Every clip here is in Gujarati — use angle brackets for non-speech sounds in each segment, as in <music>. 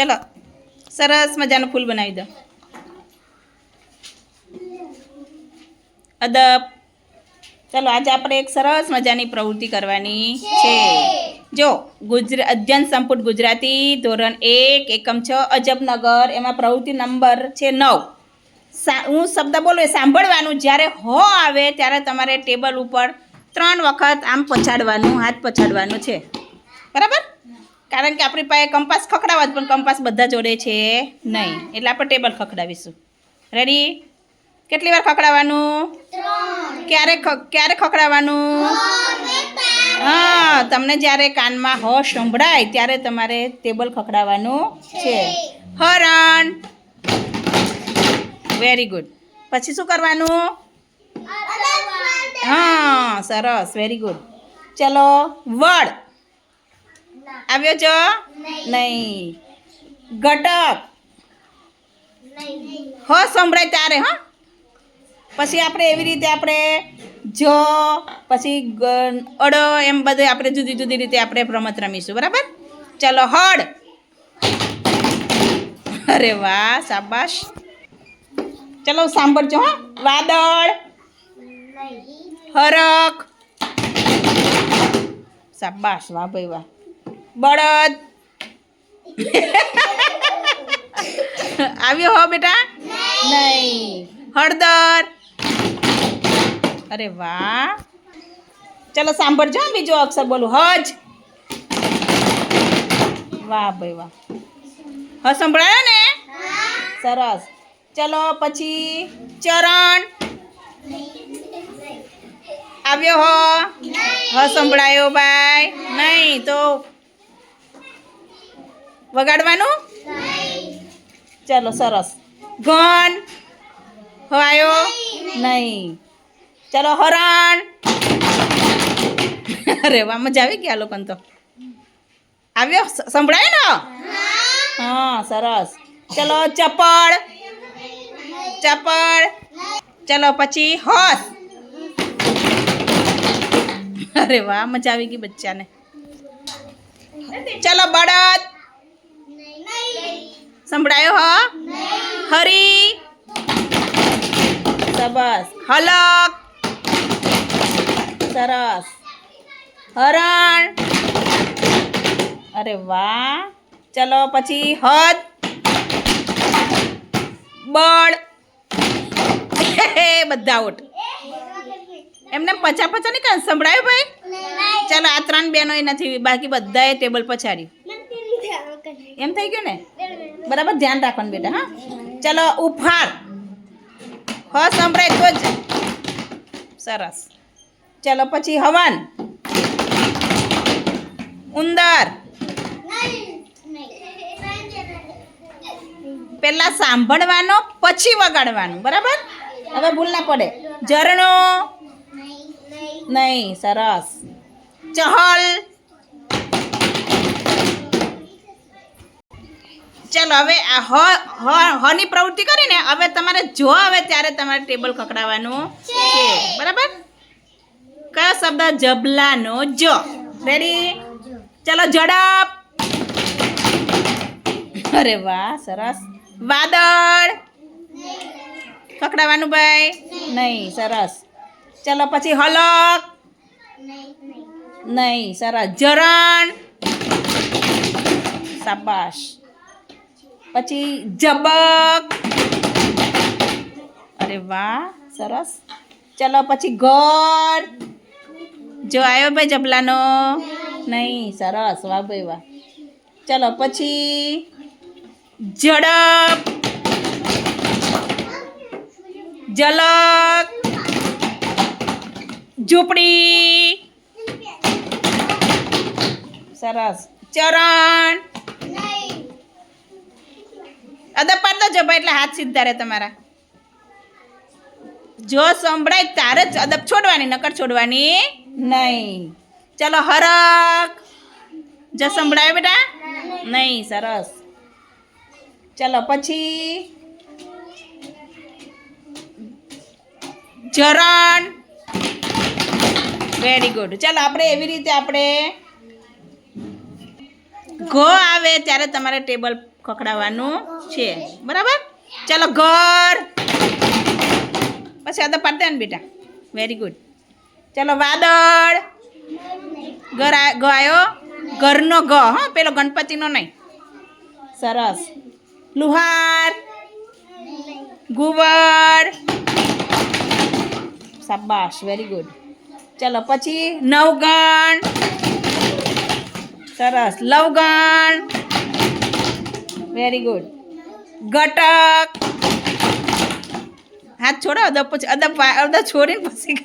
ચલો. સરસ મજાનું ફૂલ બનાવી દો. અદબ. ચલો, આજે આપણે એક સરસ મજાની પ્રવૃત્તિ કરવાની છે. જો, ગુજરા, અધ્યયન સંપુટ ગુજરાતી ધોરણ એક, એકમ છ, અજબનગર. એમાં પ્રવૃત્તિ નંબર છે નવ. હું શબ્દ બોલું એ સાંભળવાનું. જ્યારે હો આવે, ત્યારે તમારે ટેબલ ઉપર ત્રણ વખત આમ પછાડવાનું, હાથ પછાડવાનું છે. બરાબર? કારણ કે આપણી પાસે કંપાસ ખખડાવવા જ પણ કંપાસ બધા જોડે છે નહીં. એટલે આપણે ટેબલ ખખડાવીશું. રેડી કેટલી વાર ખખડાવવાનું? ક્યારે ક્યારે ખખડાવવાનું? હા તમને જ્યારે કાનમાં હ સંભળાય ત્યારે તમારે ટેબલ ખખડાવવાનું છે. હરણ. વેરી ગુડ પછી શું કરવાનું? હા સરસ. વેરી ગુડ ચલો વડ. આવ્યો છો? નહીં. ઘટક. હ સંભળાય ત્યારે હા. પછી આપણે એવી રીતે આપણે જ પછી ગ- અડ એમ બધે આપણે જુદી જુદી રીતે આપણે રમત રમીશું બરાબર? ચલો હળ. અરે વાહ શાબાશ. ચલો સાંભળજો હા. વાદળ. હરક શાબાશ વાહ ભાઈ વાહ. બળદ આવ્યો હો બેટા નહીં હળદર અરે વાહ ચલો સાંભળજો હો, બીજો અક્ષર બોલું હજ વાહ ભાઈ વાહ હ સંભળાયો ને સરસ ચલો પછી ચરણ આવ્યો હો હ સંભળાયો ભાઈ નહીં તો વગાડવાનું? ચલો, સરસ. ઘન. હવાયો નહીં. ચલો, હરણ. અરે, વાહ, મજા આવી ગયા લોકોને તો. આવ્યો? સંભળાય ને? હા, સરસ. ચલો, ચપળ. ચપળ. ચલો, પછી હોસ. અરે, વાહ, મજા આવી ગઈ બચ્ચાને. ચલો, બળદ. સંભળાયો હો? હરી. સરસ. હલક. સરસ. હરણ. અરે વાહ. ચલો પછી હદ. બળ. બધા આઉટ એમને પચા પચા નહીં સંભળાયું ભાઈ? ચાલો આ ત્રણ બહેનો નથી બાકી બધાએ ટેબલ પછાડ્યું. એમ થઈ ગયું ને બરાબર ધ્યાન રાખવાનું બેટા હા ચલો ઉફાળ હ સંભળાય તો જ સરસ ચલો પછી હવન ઉંદર પહેલા સાંભળવાનો પછી વગાડવાનું બરાબર હવે ભૂલ ના પડે ઝરણો નહીં સરસ ચહલ ચાલો હવે આ હ હ- હની પ્રવૃત્તિ કરીને હવે તમારે જો આવે ત્યારે તમારે ટેબલ ખકડાવવાનું છે. બરાબર? કયો શબ્દ? જબલાનો જ. રેડી ચાલો ઝડપ. અરે વાહ સરસ. વાદળ. ખકડાવવાનું ભાઈ? નહીં સરસ. ચલો પછી હલક. નહીં સરસ. જરણ શાબાશ. પછી જબક. અરે વાહ, સરસ. ચલો પછી ઘર. જો આવ્યો ભાઈ જબલાનો. નહીં, સરસ, વાહ ભાઈ વાહ. ચલો પછી ઝડપ. ઝલક. ઝૂંપડી. સરસ. ચરણ. અદબ પાડ દો જબા એટલે હાથ સીધા રહે તમારા. જો સંભળાય તારે જ અદબ છોડવાની, નકર છોડવાની નહીં. ચલો હરક જો સંભળાય બેટા? નહીં, સરસ. ચલો, પછી ચરણ વેરી ગુડ ચાલો, આપણે એવી રીતે આપણે ઘો આવે ત્યારે તમારે ટેબલ ખખડાવવાનું છે. બરાબર? ચાલો ઘર. પછી અદબ પાડતા ને બેટા. વેરી ગુડ ચાલો વાદળ. ઘર ગયો ઘરનો ગ હા, પેલો ગણપતિનો નહીં. સરસ. લુહાર. ગુવર. શાબાશ વેરી ગુડ ચાલો પછી નવગણ. સરસ. લવગણ. વેરી ગુડ ગટક હાથ છોડો, અદબ પછી, અદબ અદબ છોડીને પછી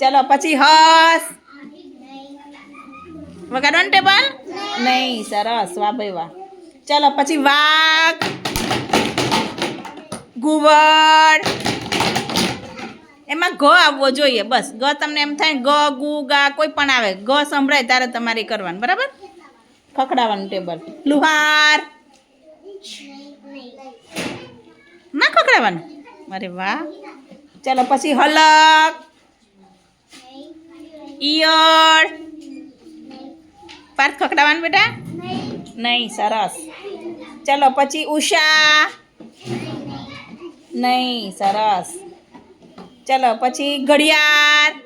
ચલો, પછી હસ. વગાડવાનું ટેબલ? નહીં, સરસ, વાહ ભાઈ વાહ. ચલો, પછી વાઘ. ગુવડ એમાં ગ આવવો જોઈએ, બસ. ગ તમને એમ થાય ને ગ ગુ, ગા, કોઈ પણ આવે. ગ સંભળાય, ત્યારે તમારે કરવાનું. બરાબર? ખખડાવવાનું ટેબલ લુહાર ના ખખડાવવાનું અરે વાહ ચાલો પછી હલક ઈયળ પાર્થ ખખડાવવાનું બેટા નહીં સરસ ચાલો પછી ઉષા નહીં સરસ ચલો પછી ઘડિયાળ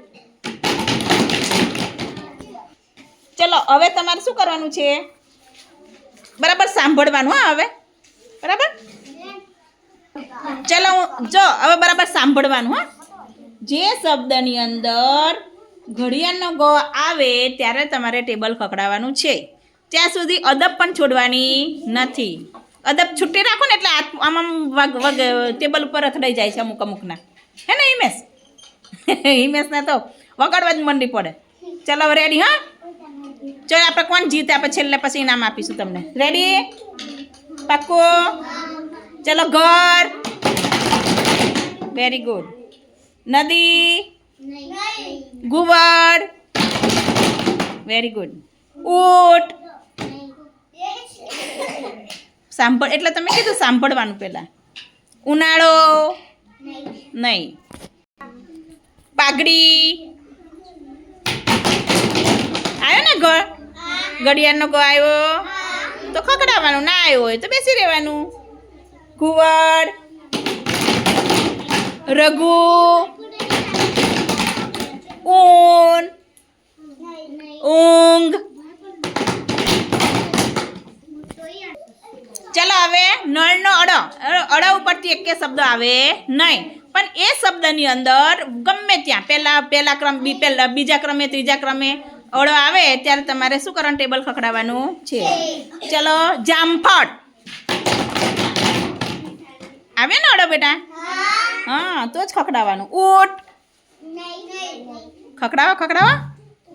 ચલો, હવે તમારે શું કરવાનું છે? બરાબર સાંભળવાનું, હા, હવે? બરાબર? ચલો, હું, જો, હવે બરાબર સાંભળવાનું, હા. જે શબ્દની અંદર ઘડિયાળનો ગો આવે, ત્યારે તમારે ટેબલ ખકડાવવાનું છે. ત્યાં સુધી અદબ પણ છોડવાની નથી. અદબ છૂટી રાખો ને એટલે આમ વગ વગ, ટેબલ ઉપર અથડાઈ જાય છે અમુક અમુકના. હે ને, હિમેશ? <laughs> હિમેશને તો વગાડવા જ મંડી પડે. ચલો રેડી હા? ચલો, આપણે કોણ જીતે? આપણે છેલ્લે પછી ઇનામ આપીશું તમને. રેડી પાક્કો? ચલો, ઘર. વેરી ગુડ નદી. ગુવડ વેરી ગુડ ઊટ. સાંભળ, એટલે તમે કીધું સાંભળવાનું પહેલાં. ઉનાળો. નહીં. પાઘડી. આવ્યો ને ઘર? ઘડિયાળનો ગો આવ્યો? તો ખકડાવવાનું ના આવ્યો હોય તો બેસી રહેવાનું. કુંવર રઘુ ઊન ઊંઘ. ચાલો હવે નળનો અડો અડ ઉપરથી એકે શબ્દ આવે નહીં. પણ એ શબ્દની અંદર ગમે ત્યાં પહેલા પહેલા ક્રમ બી પહેલા બીજા ક્રમે ત્રીજા ક્રમે અડો આવે, ત્યારે તમારે શું કરવાનું? ટેબલ ખખડાવવાનું છે. ચલો, જામફળ. આવે ને અડો બેટા? હા, તો જ ખખડાવવાનું. ઊંટ ખખડાવો ખખડાવો.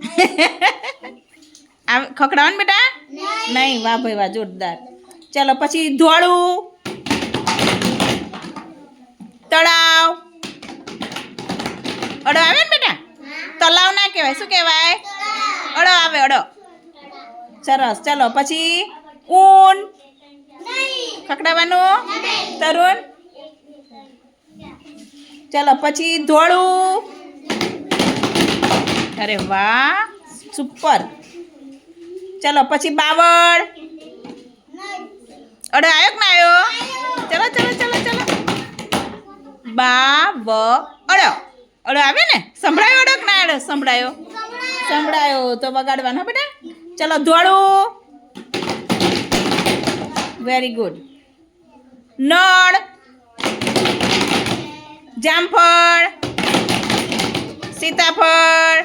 <laughs> આવે ને બેટા? નહીં, વાહ ભાઈ, વાહ, જોરદાર. ચાલો, પછી ધોળું. તળાવ. અડો આવે ને બેટા? તલાવ ના કહેવાય. શું કહેવાય? અડો આવે, અડો. સરસ, ચાલો, પછી ઊન. ખકડાવાનું તરુણ? ચાલો, પછી ધોળું. અરે વાહ, સુપર. ચલો, પછી બાવળ. અડો આવ્યો કે ના આવ્યો ચલો ચલો ચલો ચલો. બા વ અડો અડો, આવે ને? સંભળાયો અડો કે ના અડો? સંભળાયો. સંભળાયો તો વગાડવાનો બેટા. ચલો ધોળું. વેરી ગુડ નળ. જામફળ. સીતાફળ.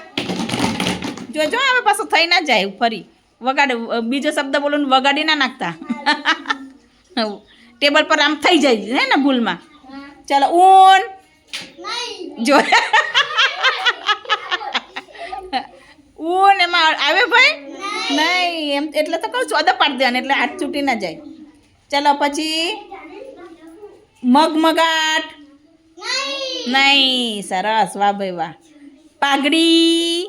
જોજો હવે પાછું થઈ ના જાય ફરી. વગાડ બીજો શબ્દ બોલો ને વગાડી ના નાખતા. ટેબલ પર આમ થઈ જાય હે ને ભૂલમાં. ચાલો ઊન. જો. ઊન એમાં આવે ભાઈ? નહીં. એમ એટલે તો કહું છું અદા પાડી દેવાની એટલે હાથ છૂટી ના જાય. ચાલો પછી મગમગાટ. નહીં. સરસ વાહ ભાઈ વાહ. પાઘડી.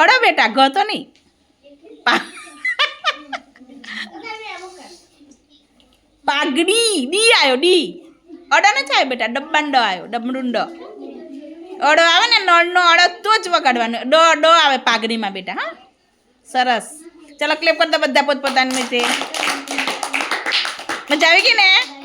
અડો બેટા ઘ તો નહીં. પાઘડી ડી આવ્યો ડી. અડો ને આવ્યો બેટા ડબ્બાંડો આવ્યો ડબરુંડો અડો આવે ને, નળનો અડો તો જ વગાડવાનો. ડો ડો આવે પાઘડીમાં બેટા, હા. સરસ. ચાલો ક્લિપ કરતા બધા પોતપોતાની રીતે. મજા આવી ગઈ ને?